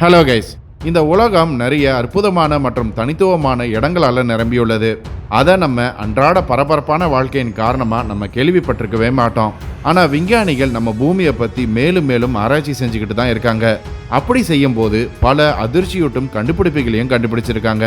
Hello guys இந்த உலகம் நிறைய அற்புதமான மற்றும் தனித்துவமான இடங்களால் நிரம்பியுள்ளது. அதை நம்ம அன்றாட பரபரப்பான வாழ்க்கையின் காரணமாக நம்ம கேள்விப்பட்டிருக்கவே மாட்டோம். ஆனால் விஞ்ஞானிகள் நம்ம பூமியை பற்றி மேலும் மேலும் ஆராய்ச்சி செஞ்சுக்கிட்டு தான் இருக்காங்க. அப்படி செய்யும் போது பல அதிர்ச்சியூட்டும் கண்டுபிடிப்புகளையும் கண்டுபிடிச்சிருக்காங்க.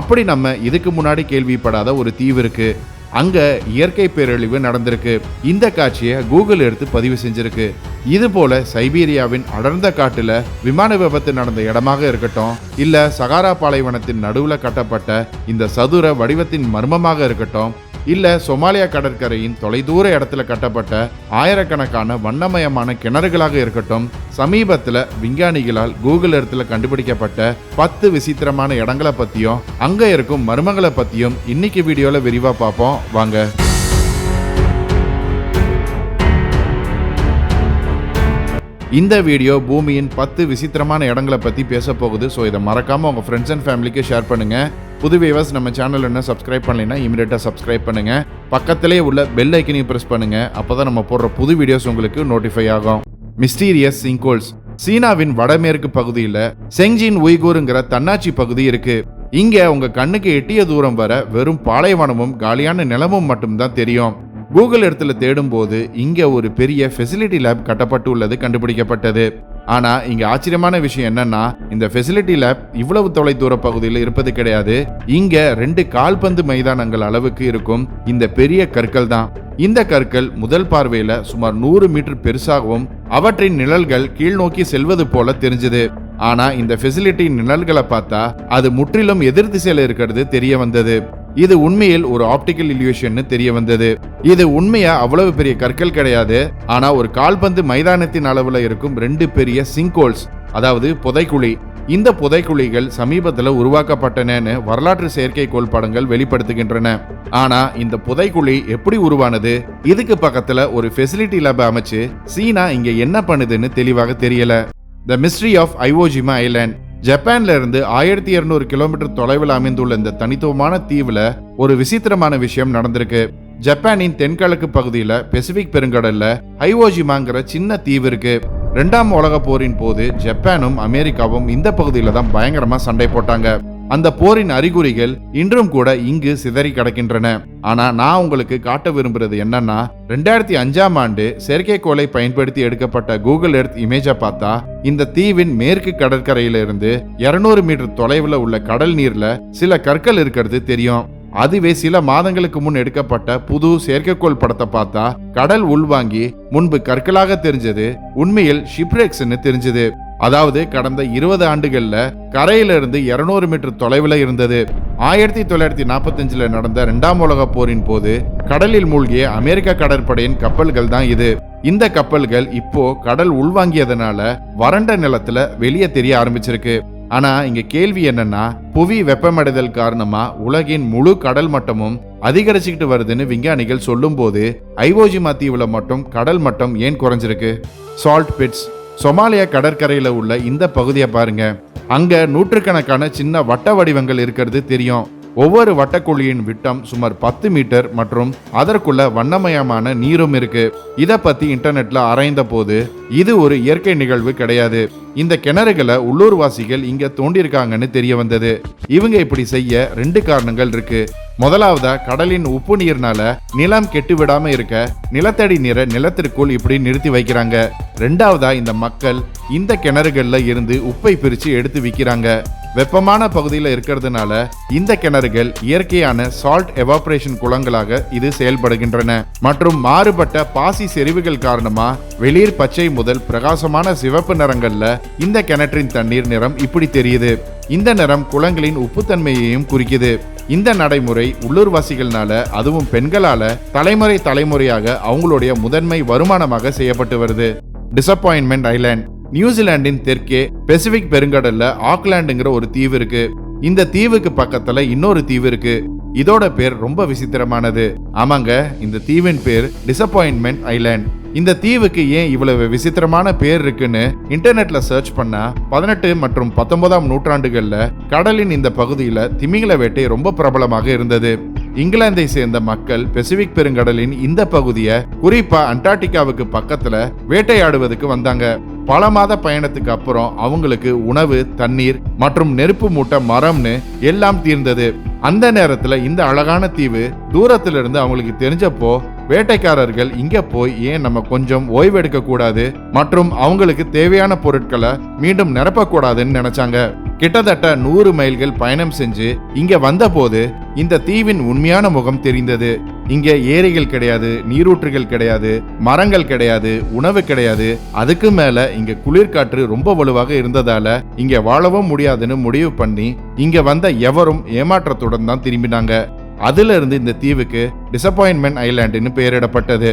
அப்படி நம்ம இதுக்கு முன்னாடி கேள்விப்படாத ஒரு தீவு இருக்குது அங்க இயற்கை பேரழிவு நடந்திருக்கு. இந்த காட்சியை கூகுள் எடுத்து பதிவு செஞ்சிருக்கு. இது போல சைபீரியாவின் அடர்ந்த காட்டுல விமான விபத்து நடந்த இடமாக இருக்கட்டும் இல்ல சகாரா பாலைவனத்தின் நடுவுல கட்டப்பட்ட இந்த சதுர வடிவத்தின் மர்மமாக இருக்கட்டும் இல்லை சொமாலியா கடற்கரையின் தொலைதூர இடத்துல கட்டப்பட்ட ஆயிரக்கணக்கான வண்ணமயமான கிணறுகளாக இருக்கட்டும் சமீபத்தில் விஞ்ஞானிகளால் கூகுள் இடத்துல கண்டுபிடிக்கப்பட்ட பத்து விசித்திரமான இடங்களை பற்றியும் அங்கே இருக்கும் மர்மங்களை பற்றியும் இன்னைக்கு வீடியோவில் விரிவாக பார்ப்போம். வாங்க. இந்த வீடியோ பூமியின் பத்து விசித்திரமான இடங்களை பற்றி பேச போகுது. ஸோ இதை மறக்காமல் உங்கள் ஃப்ரெண்ட்ஸ் அண்ட் ஃபேமிலிக்கு ஷேர் பண்ணுங்கள் புது வியூவர்ஸ் நம்ம சேனல் என்ன சப்ஸ்கிரைப் பண்ணலைன்னா இமீடியட்டாக சப்ஸ்கிரைப் பண்ணுங்க. பக்கத்திலே உள்ள பெல் ஐக்கனையும் ப்ரெஸ் அப்போ தான் நம்ம போடுற புது வீடியோஸ் உங்களுக்கு நோட்டிஃபை ஆகும். மிஸ்டீரியஸ் சிங்கோல்ஸ் சீனாவின் வடமேற்கு பகுதியில் செங்ஜின் உய்கூருங்கிற தன்னாட்சி பகுதி இருக்கு. இங்க உங்க கண்ணுக்கு எட்டிய தூரம் வர வெறும் பாலைவனமும் காலியான நிலமும் மட்டும்தான் தெரியும். கூகுள் இடத்துல தேடும்போது இங்கே ஒரு பெரிய ஃபெசிலிட்டி லேப் கட்டப்பட்டு உள்ளது கண்டுபிடிக்கப்பட்டது. ஆனால் இங்கே ஆச்சரியமான விஷயம் என்னன்னா இந்த ஃபெசிலிட்டி லேப் இவ்வளவு தொலைதூர பகுதியில் இருப்பது கிடையாது. இங்கே ரெண்டு கால்பந்து மைதானங்கள் அளவுக்கு இருக்கும். இந்த பெரிய கற்கள் தான். இந்த கற்கள் முதல் பார்வையில சுமார் நூறு மீட்டர் பெருசாகவும் அவற்றின் நிழல்கள் கீழ் நோக்கி செல்வது போல தெரிஞ்சது. ஆனா இந்த ஃபெசிலிட்டி நிழல்களை பார்த்தா அது முற்றிலும் எதிர் திசையில இருக்கிறது தெரிய வந்தது. இது உண்மையில் ஒரு ஆப்டிக்கல் இல்யூஷன் தெரிய வந்தது. இது உண்மையா அவ்வளவு பெரிய கற்கள் கிடையாது. ஆனா ஒரு கால்பந்து மைதானத்தின் அளவுல இருக்கும் ரெண்டு பெரிய சிங்கோல்ஸ் அதாவது புதைக்குழி இந்த புதைக்குழிகள் சமீபத்தில் உருவாக்கப்பட்டனன்னு வரலாற்று செயற்கைக்கோள் படங்கள் வெளிப்படுத்துகின்றன. ஆனா இந்த புதைக்குழி எப்படி உருவானது? இதுக்கு பக்கத்துல ஒரு ஃபெசிலிட்டி லேப் அமைச்சு சீனா இங்க என்ன பண்ணுதுன்னு தெளிவாக தெரியல. The mystery of Iwo Jima island ஜப்பான்ல இருந்து ஆயிரத்தி இருநூறு கிலோமீட்டர் தொலைவில் அமைந்துள்ள இந்த தனித்துவமான தீவுல ஒரு விசித்திரமான விஷயம் நடந்திருக்கு. ஜப்பானின் தென்கிழக்கு பகுதியில பெசிபிக் பெருங்கடல்ல ஹைவோஜிமாங்கிற சின்ன தீவு இருக்கு. ரெண்டாம் உலக போரின் போது ஜப்பானும் அமெரிக்காவும் இந்த பகுதியில தான் பயங்கரமா சண்டை போட்டாங்க. அந்த போரின் அறிகுறிகள் இன்றும் கூட இங்கு சிதறி கிடக்கின்றன. ஆனா நான் உங்களுக்கு காட்ட விரும்புறது என்னன்னா ரெண்டாயிரத்தி அஞ்சாம் ஆண்டு செயற்கைக்கோளை பயன்படுத்தி எடுக்கப்பட்ட கூகுள் எர்த் இமேஜை பார்த்தா இந்த தீவின் மேற்கு கடற்கரையில இருந்து இருநூறு மீட்டர் தொலைவில் உள்ள கடல் நீர்ல சில கற்கள் இருக்கிறது தெரியும். அதுவே சில மாதங்களுக்கு முன் எடுக்கப்பட்ட புது செயற்கைக்கோள் படத்தை பார்த்தா கடல் உள்வாங்கி முன்பு கற்களாக தெரிஞ்சது உண்மையில் ஷிப்ரெக்ஸ்னு தெரிஞ்சது. அதாவது கடந்த இருபது ஆண்டுகள்ல கரையில இருந்து இருநூறு மீட்டர் தொலைவில் இருந்தது. ஆயிரத்தி தொள்ளாயிரத்தி நாற்பத்தஞ்சுல நடந்த இரண்டாம் உலக போரின் போது கடலில் மூழ்கிய அமெரிக்க கடற்படையின் கப்பல்கள் தான் இது. இந்த கப்பல்கள் இப்போ கடல் உள்வாங்கியதுனால வறண்ட நிலத்துல வெளியே தெரிய ஆரம்பிச்சிருக்கு. ஆனா இங்க கேள்வி என்னன்னா புவி வெப்பமடைதல் காரணமா உலகின் முழு கடல் மட்டமும் அதிகரிச்சுக்கிட்டு வருதுன்னு விஞ்ஞானிகள் சொல்லும்போது ஐவோஜிமா தீவுல மட்டும் கடல் மட்டம் ஏன் குறைஞ்சிருக்கு? சால்ட் பிட்ஸ் சொமாலியா கடற்கரையில் உள்ள இந்த பகுதியை பாருங்க. அங்க நூற்றுக்கணக்கான சின்ன வட்ட வடிவங்கள் இருக்கிறது தெரியும். ஒவ்வொரு வட்டக்குழியின் விட்டம் சுமார் பத்து மீட்டர் மற்றும் அதற்குள்ள வண்ணமயமான நீரும் இருக்கு. இதை பத்தி இன்டர்நெட்ல ஆராய்ந்த போது இது ஒரு இயற்கை நிகழ்வு கிடையாது. இந்த கிணறுகளை உள்ளூர்வாசிகள் இங்க தோண்டியிருக்காங்கன்னு தெரிய வந்தது. இவங்க இப்படி செய்ய ரெண்டு காரணங்கள் இருக்கு. முதலாவதா கடலின் உப்பு நீர்னால நிலம் கெட்டு விடாம இருக்க நிலத்தடி நீரை நிலத்திற்குள் இப்படி நிறுத்தி வைக்கிறாங்க. ரெண்டாவதா இந்த மக்கள் இந்த கிணறுகள்ல இருந்து உப்பை பிரிச்சு எடுத்து விற்கிறாங்க வெப்பமான பகுதியில் இருக்கிறதுனால இந்த கிணறுகள் இயற்கையான சால்ட் எவாபரேஷன் குளங்களாக இது செயல்படுகின்றன. மற்றும் மாறுபட்ட பாசி செறிவுகள் காரணமா வெளிர் பச்சை முதல் பிரகாசமான சிவப்பு நிறங்கள்ல இந்த கிணற்றின் தண்ணீர் நிறம் இப்படி தெரியுது. இந்த நிறம் குளங்களின் உப்புத்தன்மையையும் குறிக்குது. இந்த நடைமுறை உள்ளூர்வாசிகள்னால அதுவும் பெண்களால தலைமுறை தலைமுறையாக அவங்களுடைய முதன்மை வருமானமாக செய்யப்பட்டு வருது. டிசப்பாயின்மெண்ட் ஐலேண்ட் நியூசிலாந்தின் தெற்கே பெசிபிக் பெருங்கடல்ல ஆக்லாண்டுங்கிற ஒரு தீவு இருக்கு. இந்த தீவுக்கு பக்கத்துல இன்னொரு தீவு இருக்கு. இதோட பேர் ரொம்ப விசித்திரமானது. ஆமாங்க இந்த தீவின் பேர் டிசப்பாயின்மெண்ட் ஐலாண்ட் இந்த தீவுக்கு ஏன் இவ்வளவு விசித்திரமான பேர் இருக்குன்னு இன்டர்நெட்ல சர்ச் பண்ணா பதினெட்டு மற்றும் பத்தொன்பதாம் நூற்றாண்டுகள்ல கடலின் இந்த பகுதியில திமிங்கல வேட்டை ரொம்ப பிரபலமாக இருந்தது. இங்கிலாந்தை சேர்ந்த மக்கள் பெசிபிக் பெருங்கடலின் இந்த பகுதியை குறிப்பா அண்டார்டிகாவுக்கு பக்கத்துல வேட்டையாடுவதற்கு வந்தாங்க. பல மாத பயணத்துக்கு அப்புறம் அவங்களுக்கு உணவு தண்ணீர் மற்றும் நெருப்பு மூட்டை மரம்னு எல்லாம் தீர்ந்தது. அந்த நேரத்துல இந்த அழகான தீவு தூரத்துல இருந்து அவங்களுக்கு தெரிஞ்சப்போ வேட்டைக்காரர்கள் இங்க போய் ஏன் நம்ம கொஞ்சம் ஓய்வெடுக்க கூடாது மற்றும் அவங்களுக்கு தேவையான பொருட்களை மீண்டும் நிரப்பக்கூடாதுன்னு நினைச்சாங்க. கிட்டத்தட்ட நூறு மைல்கள் பயணம் செஞ்சு இங்க வந்தபோது இந்த தீவின் உண்மையான முகம் தெரிந்தது. இங்க ஏரிகள் கிடையாது நீரூற்றுகள் கிடையாது மரங்கள் கிடையாது உணவு கிடையாது. அதுக்கு மேல இங்க குளிர்காற்று ரொம்ப வலுவாக இருந்ததால இங்க வாழவும் முடியாதுன்னு முடிவு பண்ணி இங்க வந்த எவரும் ஏமாற்றத்துடன் தான் திரும்பினாங்க. அதுல இருந்து இந்த தீவுக்கு டிசப்பாயின்மெண்ட் ஐலாண்டுன்னு பெயரிடப்பட்டது.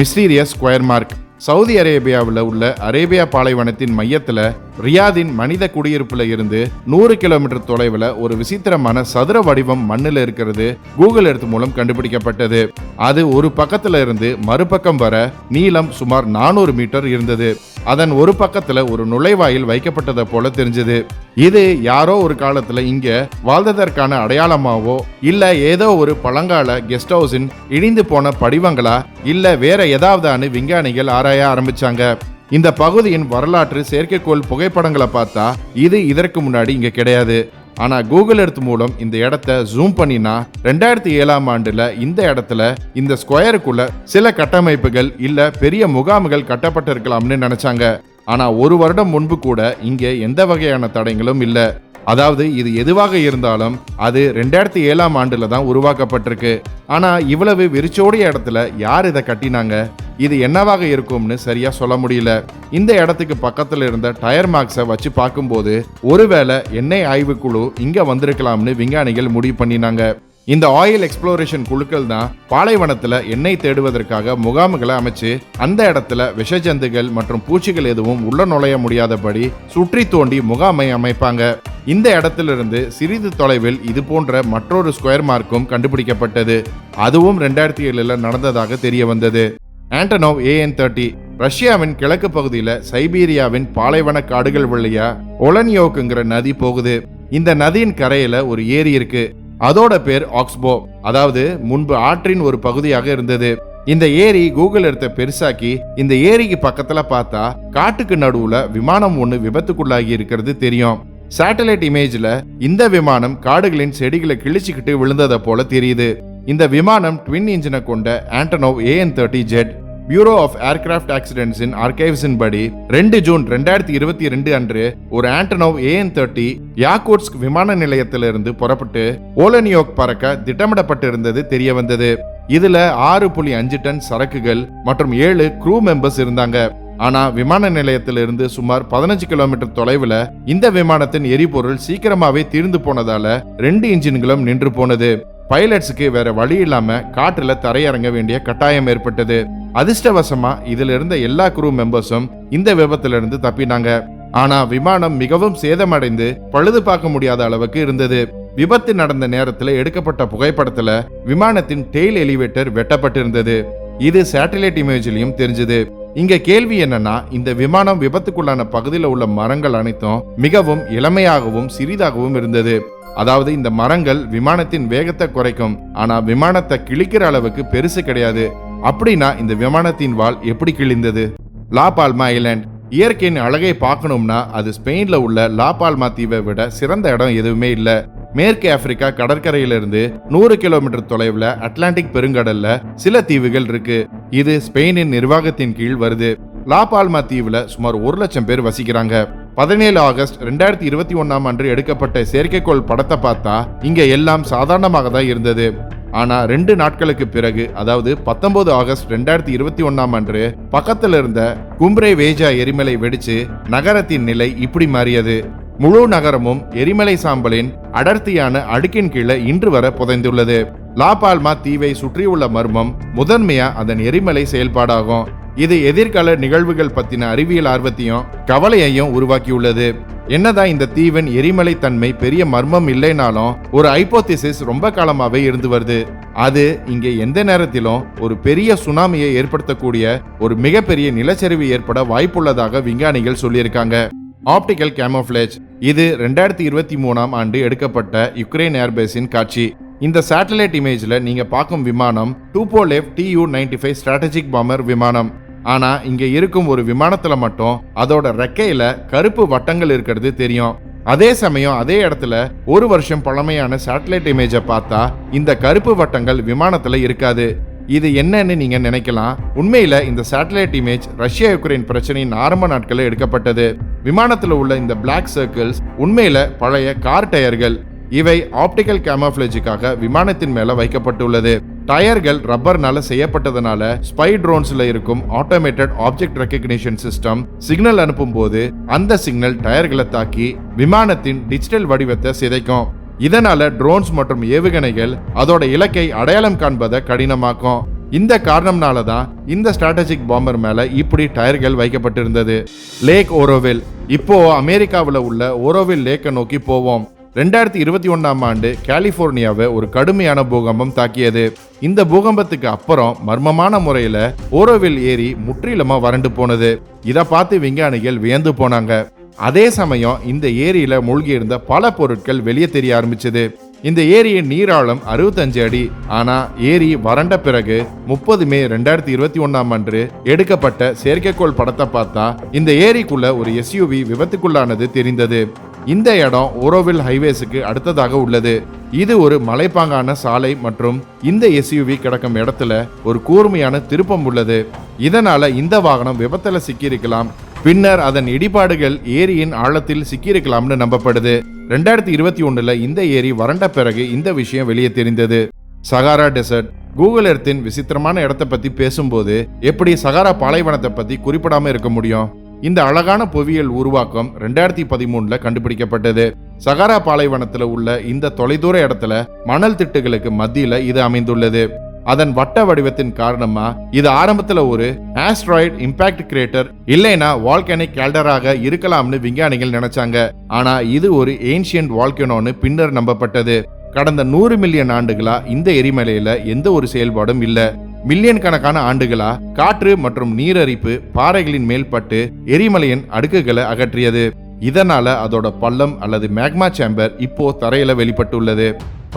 மிஸ்டீரியஸ் ஸ்கொயர் மார்க் சவுதி அரேபியாவில் உள்ள அரேபியா பாலைவனத்தின் மையத்தில் ரியாதின் மனித குடியிருப்புல இருந்து நூறு கிலோமீட்டர் தொலைவில் ஒரு விசித்திரமான சதுர வடிவம் மண்ணில் இருக்கிறது கூகுள் எர்த் மூலம் கண்டுபிடிக்கப்பட்டது. அது ஒரு பக்கத்துல இருந்து மறுபக்கம் வர நீளம் சுமார் நானூறு மீட்டர் இருந்தது. அதன் ஒரு பக்கத்துல ஒரு நுழைவாயில் வைக்கப்பட்டதை போல தெரிஞ்சது. இது யாரோ ஒரு காலத்துல இங்க வாழ்ந்ததற்கான அடையாளமாவோ இல்ல ஏதோ ஒரு பழங்கால கெஸ்ட் ஹவுஸின் இடிந்து போன படிவங்களா இல்ல வேற ஏதாவதான்னு விஞ்ஞானிகள் ஆராய ஆரம்பிச்சாங்க. இந்த பகுதியின் வரலாற்று செயற்கைக்கோள் புகைப்படங்களை பார்த்தா இது இதற்கு முன்னாடி இங்க கிடையாது. ஆனா கூகுள் எர்த் மூலம் இந்த இடத்த ஜூம் பண்ணினா ரெண்டாயிரத்தி ஏழாம் ஆண்டுல இந்த இடத்துல இந்த ஸ்கொயருக்குள்ள சில கட்டமைப்புகள் இல்ல பெரிய முகாம்கள் கட்டப்பட்டிருக்கலாம்னு நினைச்சாங்க. ஆனா ஒரு வருடம் முன்பு கூட இங்க எந்த வகையான தடைகளும் இல்லை. அதாவது இது எதுவாக இருந்தாலும் அது ரெண்டாயிரத்தி ஏழாம் ஆண்டுல தான் உருவாக்கப்பட்டிருக்கு. ஆனா இவ்வளவு விரிச்சோடிய இடத்துல யார் இதை கட்டினாங்க? இது என்னவாக இருக்கும்னு சரியா சொல்ல முடியல. இந்த இடத்துக்கு பக்கத்துல இருந்த டயர் மார்க்ஸை வச்சு பார்க்கும்போது ஒருவேளை எண்ணெய் ஆய்வுக்குழு இங்க வந்திருக்கலாம்னு விஞ்ஞானிகள் முடிவு பண்ணினாங்க. இந்த ஆயில் எக்ஸ்ப்ளோரேஷன் குழுக்கள் தான் பாலைவனத்துல எண்ணெய் தேடுவதற்காக முகாம்களை அமைச்சு அந்த இடத்துல விஷஜந்துகள் மற்றும் பூச்சிகள் எதுவும் உள்ள நுழைய முடியாதபடி சுற்றி தோண்டி முகாமை அமைப்பாங்க. இந்த இடத்திலிருந்து சிறிது தொலைவில் இது போன்ற மற்றொரு ஸ்கொயர் மார்க்கும் கண்டுபிடிக்கப்பட்டது. அதுவும் ரெண்டாயிரத்தி ஏழுல நடந்ததாக தெரிய வந்தது. ஆண்டனோவ் ஏஎன் தேர்ட்டி ரஷ்யாவின் கிழக்கு பகுதியில் சைபீரியாவின் பாலைவன காடுகள் வழியா ஒலன்யோக்குங்கிற நதி போகுது. இந்த நதியின் கரையில ஒரு ஏரி இருக்கு. அதோட பேர் ஆக்ஸ்போ. அதாவது முன்பு ஆற்றின் ஒரு பகுதியாக இருந்தது. இந்த ஏரி கூகுள் எடுத்த பெருசாக்கி இந்த ஏரிக்கு பக்கத்துல பார்த்தா காட்டுக்கு நடுவுல விமானம் ஒண்ணு விபத்துக்குள்ளாகி இருக்கிறது தெரியும். சேட்டலைட் இமேஜ்ல இந்த விமானம் காடுகளின் செடிகளை கிழிச்சுக்கிட்டு விழுந்ததை போல தெரியுது. இந்த விமானம் ட்வின் இன்ஜினை கொண்ட Antonov AN thirty jet bureau of aircraft ஆக்சிடென்ட்ஸின் ஆர்கைவ்ஸின் படி ரெண்டு ஜூன் ரெண்டாயிரத்தி இருபத்தி ரெண்டு அன்று ஒரு ஆண்டனோவ் ஏஎன் தேர்ட்டி யாக்கோட்ஸ்க் விமான நிலையத்திலிருந்து புறப்பட்டு ஓலனியோக் பறக்க திட்டமிடப்பட்டிருந்தது தெரிய வந்தது இதுல ஆறு புள்ளி அஞ்சு டன் சரக்குகள் மற்றும் ஏழு க்ரூ மெம்பர்ஸ் இருந்தாங்க. ஆனா விமான நிலையத்திலிருந்து சுமார் பதினஞ்சு கிலோமீட்டர் தொலைவுல இந்த விமானத்தின் எரிபொருள் சீக்கிரமாவே தீர்ந்து போனதால ரெண்டு இன்ஜின்களும் நின்று போனது. பைலட்ஸுக்கு வேற வழி இல்லாம காற்றுல தரையிறங்க வேண்டிய கட்டாயம் ஏற்பட்டது. அதிர்ஷ்டவசமா இதுல இருந்த எல்லா குரூ மெம்பர்ஸும் இந்த விபத்துல இருந்து தப்பினாங்க. ஆனா விமானம் மிகவும் சேதமடைந்து பழுது பார்க்க முடியாத அளவுக்கு இருந்தது. விபத்து நடந்த நேரத்துல எடுக்கப்பட்ட புகைப்படத்துல விமானத்தின் டெய்ல் எலிவேட்டர் வெட்டப்பட்டிருந்தது. இது சேட்டலைட் இமேஜ்லயும் தெரிஞ்சது. இங்க கேள்வி என்னன்னா இந்த விமானம் விபத்துக்குள்ளான பகுதியில் உள்ள மரங்கள் அனைத்தும் மிகவும் இளமையாகவும் சிறிதாகவும் இருந்தது. அதாவது இந்த மரங்கள் விமானத்தின் வேகத்தை குறைக்கும் ஆனா விமானத்தை கிழிக்கிற அளவுக்கு பெருசு கிடையாது. அப்படின்னா இந்த விமானத்தின் வால் எப்படி கிழிந்தது? லா பால்மா ஐலாண்ட் இயற்கையின் அழகை பார்க்கணும்னா அது ஸ்பெயினில் உள்ள லாபால்மா தீவை விட சிறந்த இடம் எதுவுமே இல்லை. மேற்கு ஆப்பிரிக்கா கடற்கரையிலிருந்து நூறு கிலோமீட்டர் தொலைவில் அட்லாண்டிக் பெருங்கடல்ல சில தீவுகள் இருக்கு. இது ஸ்பெயினின் நிர்வாகத்தின் கீழ் வருது. லாபால்மா தீவுல சுமார் ஒரு லட்சம் பேர் வசிக்கிறாங்க. பதினேழு ஆகஸ்ட் ரெண்டாயிரத்தி இருபத்தி ஒன்னாம் அன்று எடுக்கப்பட்ட செயற்கைக்கோள் படத்தை பார்த்தா இங்க எல்லாம் சாதாரணமாக தான் இருந்தது. ஆனா ரெண்டு நாட்களுக்கு பிறகு அதாவது பத்தொன்பது ஆகஸ்ட் ரெண்டாயிரத்தி இருபத்தி ஒன்னாம் அன்று பக்கத்தில் இருந்த கும்ப்ரே வேஜா எரிமலை வெடிச்சு நகரத்தின் நிலை இப்படி மாறியது. முழு நகரமும் எரிமலை சாம்பலின் அடர்த்தியான அடுக்கின் கீழே இன்று வர புதைந்துள்ளது. லாபால்மா தீவை சுற்றியுள்ள மர்மம் முதன்மையா அதன் எரிமலை செயல்பாடாகும். இது எதிர்கால நிகழ்வுகள் பத்தின அறிவியல் ஆர்வத்தையும் கவலையையும் உருவாக்கியுள்ளது. என்னதான் இந்த தீவின் எரிமலை தன்மை பெரிய மர்மம் இல்லைனாலும் ஒரு ஐப்போத்திசிஸ் ரொம்ப காலமாவே இருந்து வருது. அது இங்கே எந்த நேரத்திலும் ஒரு பெரிய சுனாமியை ஏற்படுத்தக்கூடிய ஒரு மிகப்பெரிய நிலச்சரிவு ஏற்பட வாய்ப்புள்ளதாக விஞ்ஞானிகள் சொல்லியிருக்காங்க. Optical camouflage. இது ரெண்டாயிரத்தி இருபத்தி மூணாம் ஆண்டு எடுக்கப்பட்ட யுக்ரைன் ஏர்பேஸின் காட்சி. இந்த சேட்டலைட் இமேஜ்ல நீங்க பார்க்கும் விமானம் Tupolev Tu ninety five strategic bomber விமானம். ஆனா இங்க இருக்கும் ஒரு விமானத்துல மட்டும் அதோட ரெக்கையில கருப்பு வட்டங்கள் இருக்கிறது தெரியும். அதே சமயம் அதே இடத்துல ஒரு வருஷம் பழமையான சேட்டலைட் இமேஜை பார்த்தா இந்த கருப்பு வட்டங்கள் விமானத்துல இருக்காது. இது என்னன்னு நீங்க நினைக்கலாம். உண்மையில இந்த சேட்டலைட் இமேஜ் ரஷ்யா யுக்ரைன் பிரச்சனையின் ஆரம்ப நாட்களில் எடுக்கப்பட்டது. விமானத்துல உள்ள இந்த பிளாக் சர்க்கிள்ஸ் உண்மையில பழைய கார் டயர்கள் இவை ஆப்டிக்கல் கேமோஃபிளேஜுக்காக விமானத்தின் மேல வைக்கப்பட்டுள்ளது. டயர்கள் ரப்பர்னால செய்யப்பட்டதனால ஸ்பை ட்ரோன்ஸ்ல இருக்கும் automated object recognition system signal அனுப்பும் போது அந்த சிக்னல் டயர்களை தாக்கி விமானத்தின் டிஜிட்டல் வடிவத்தை சிதைக்கும். இதனால ட்ரோன்ஸ் மற்றும் ஏவுகணைகள் அதோட இலக்கை அடையாளம் காண்பதை கடினமாக்கும். இந்த காரணம்னால தான் இந்த ஸ்ட்ராட்டஜிக் பாம்பர் மேல இப்படி டயர்கள் வைக்கப்பட்டிருந்தது. லேக் ஓரோவில் இப்போ அமெரிக்காவில் உள்ள ஓரோவில் லேக்கை நோக்கி போவோம். ரெண்டாயிரத்தி இருபத்தி ஒன்றாம் ஆண்டு கலிபோர்னியாவை ஒரு கடுமையான பூகம்பம் தாக்கியது. இந்த பூகம்பத்துக்கு அப்புறம் மர்மமான முறையில் ஓரோவில் ஏரி முற்றிலுமா வறண்டு போனது. இதை பார்த்து விஞ்ஞானிகள் வியந்து போனாங்க. அதே சமயம் இந்த ஏரியில மூழ்கியிருந்த பல பொருட்கள் வெளியே தெரிய ஆரம்பிச்சது. இந்த ஏரியின் நீராழம் அறுபத்தஞ்சு அடி. ஆனா ஏரி வறண்ட பிறகு முப்பது மே ரெண்டாயிரத்தி இருபத்தி ஒன்னாம் அன்று எடுக்கப்பட்ட செயற்கைக்கோள் படத்தை பார்த்தா இந்த ஏரிக்குள்ள ஒரு எஸ்யூவி விபத்துக்குள்ளானது தெரிந்தது. இந்த இடம் ஓரோவில் ஹைவேஸுக்கு அடுத்ததாக உள்ளது. இது ஒரு மலைப்பாங்கான சாலை மற்றும் இந்த எஸ்யூவி கிடக்கும் இடத்துல ஒரு கூர்மையான திருப்பம் உள்ளது. இதனால இந்த வாகனம் விபத்துல சிக்கியிருக்கலாம். பின்னர் அதன் இடிபாடுகள் ஏரியின் ஆழத்தில் சிக்கியிருக்கலாம்னு நம்பப்படுது. ரெண்டாயிரத்தி இருபத்தி ஒன்றுல இந்த ஏரி வறண்ட பிறகு இந்த விஷயம் வெளியே தெரிந்தது. சகாரா டெசர்ட் கூகுள் எர்த்தின் விசித்திரமான இடத்தை பத்தி பேசும்போது எப்படி சகாரா பாலைவனத்தை பத்தி குறிப்பிடாம இருக்க முடியும்? இந்த அழகான புவியியல் உருவாக்கம் ரெண்டாயிரத்தி பதிமூணுல கண்டுபிடிக்கப்பட்டது. சகாரா பாலைவனத்தில் உள்ள இந்த தொலைதூர இடத்துல மணல் திட்டுகளுக்கு மத்தியில இது அமைந்துள்ளது. அதன் வட்ட வடிவத்தின் காரணமா இது ஆரம்பத்துல ஒரு ஆஸ்ட்ராய்டு இம்பாக்ட் கிரேட்டர் இல்லைனா வால்கனிக் கேல்டராக இருக்கலாம்னு விஞ்ஞானிகள் நினைச்சாங்க. ஆனா இது ஒரு ஏன்ஷியன்ட் வால்கனோன்னு பின்னர் நம்பப்பட்டது. கடந்த நூறு மில்லியன் ஆண்டுகளா இந்த எரிமலையில எந்த ஒரு செயல்பாடும் இல்லை. மில்லியன் கணக்கான ஆண்டுகளா காற்று மற்றும் நீரரிப்பு பாறைகளின் மேல் பட்டு எரிமலையின் அடுக்குகளை அகற்றியது. இதனால அதோட பள்ளம் அல்லது மேக்மா சேம்பர் இப்போ தரையில வெளிப்பட்டுள்ளது.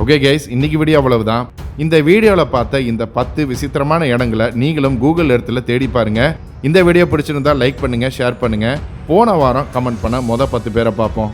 ஓகே கைஸ் இன்னைக்கு வீடியோ அவ்வளவுதான். இந்த வீடியோவில் பார்த்த இந்த பத்து விசித்திரமான இடங்களை நீங்களும் கூகுள் இடத்துல தேடி பாருங்க. இந்த வீடியோ பிடிச்சிருந்தா லைக் பண்ணுங்க ஷேர் பண்ணுங்க. போன வாரம் கமெண்ட் பண்ண மொதல் பத்து பேரை பார்ப்போம்.